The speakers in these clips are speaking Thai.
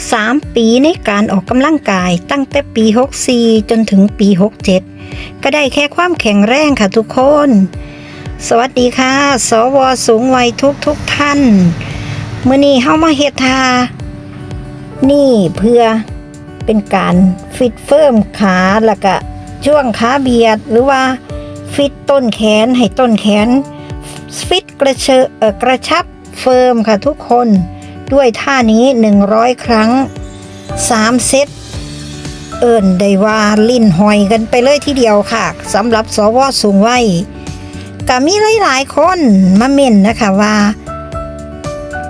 3 ปีในการออกกำลังกายตั้งแต่ปี 64 จนถึงปี 67 ก็ได้แค่ความแข็งแรงค่ะทุกคน สวัสดีค่ะ สวสูงวัยทุกทุกท่านเมื่อนี้เฮามาเฮทา นี่เพื่อเป็นการฟิตเฟิร์มขาแล้วก็ช่วงขาเบียดหรือว่าฟิตต้นแขนให้ต้นแขน ฟิตกระเชอกระชับเฟิร์มค่ะทุกคน ด้วยท่านี้ 100 ครั้ง 3 เซต เอิญได้ว่าลิ้นหอยกันไปเลยทีเดียวค่ะสำหรับสวสูงวัยก็มีหลายๆคนมาเม่นนะคะว่า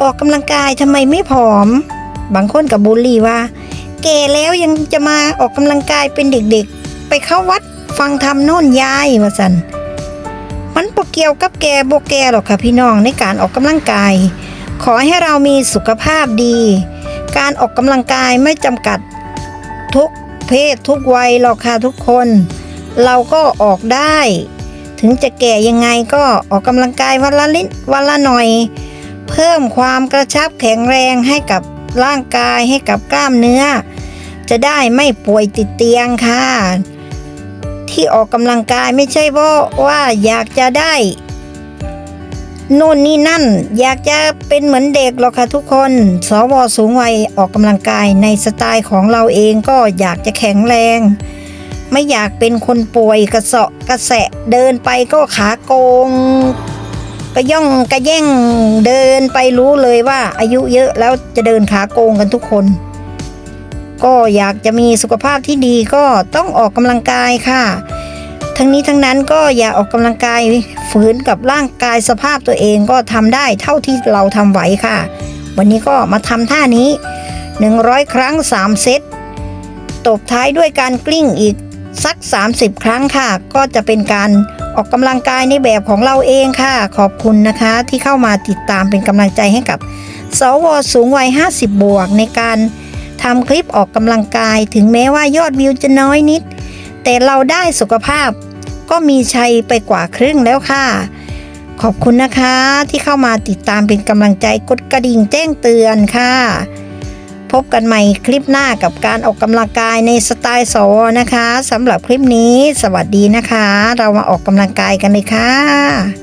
ออกกำลังกายทำไมไม่ผอม บางคนกับบูลลี่ว่าแก่แล้วยังจะมาออกกำลังกายเป็นเด็กๆ ไปเข้าวัดฟังธรรมโน่นยายว่าสันมันปกเกี่ยวกับแกโบแกหรอกค่ะพี่น้องในการออกกำลังกาย ขอให้เรามีสุขภาพดี การออกกำลังกายไม่จำกัดทุกเพศทุกวัยหรอกค่ะทุกคน เราก็ออกได้ ถึงจะแก่ยังไงก็ออกกำลังกายวันละนิดวันละหน่อย เพิ่มความกระชับแข็งแรงให้กับร่างกายให้กับกล้ามเนื้อ จะได้ไม่ป่วยติดเตียงค่ะ ที่ออกกำลังกายไม่ใช่เพราะว่าอยากจะได้ โน่นนี่นั่น อยากจะเป็นเหมือนเด็กหรอกค่ะทุกคน สวสูงวัยออกกำลังกายในสไตล์ของเราเองก็อยากจะแข็งแรง ไม่อยากเป็นคนป่วยกระเสาะกระแสะเดินไปก็ขาโกงกระย่องกระแย่งเดินไปรู้เลยว่าอายุเยอะแล้วจะเดินขาโกงกันทุกคน ก็อยากจะมีสุขภาพที่ดีก็ต้องออกกำลังกายค่ะ ทั้งนี้ทั้งนั้นก็อย่าออกกำลังกาย ฝืนกับร่างกายสภาพตัวเองก็ทำได้เท่าที่เราทำไหวค่ะ วันนี้ก็มาทำท่านี้ 100 ครั้ง 3 เซตตบท้ายด้วยการกลิ้งอีกสัก 30 ครั้งค่ะ ก็จะเป็นการออกกำลังกายในแบบของเราเองค่ะ ขอบคุณนะคะที่เข้ามาติดตามเป็นกำลังใจให้กับ สวสูงวัย 50 บวก ในการทำคลิปออกกำลังกาย ถึงแม้ว่ายอดวิวจะน้อยนิด แต่เราได้สุขภาพ ก็มีชัยไปกว่าครึ่งแล้วค่ะ ขอบคุณนะคะที่เข้ามาติดตามเป็นกำลังใจกดกระดิ่งแจ้งเตือนค่ะ พบกันใหม่คลิปหน้ากับการออกกำลังกายในสไตล์สวนะคะสำหรับคลิปนี้ สวัสดีนะคะ เรามาออกกำลังกายกันเลยค่ะ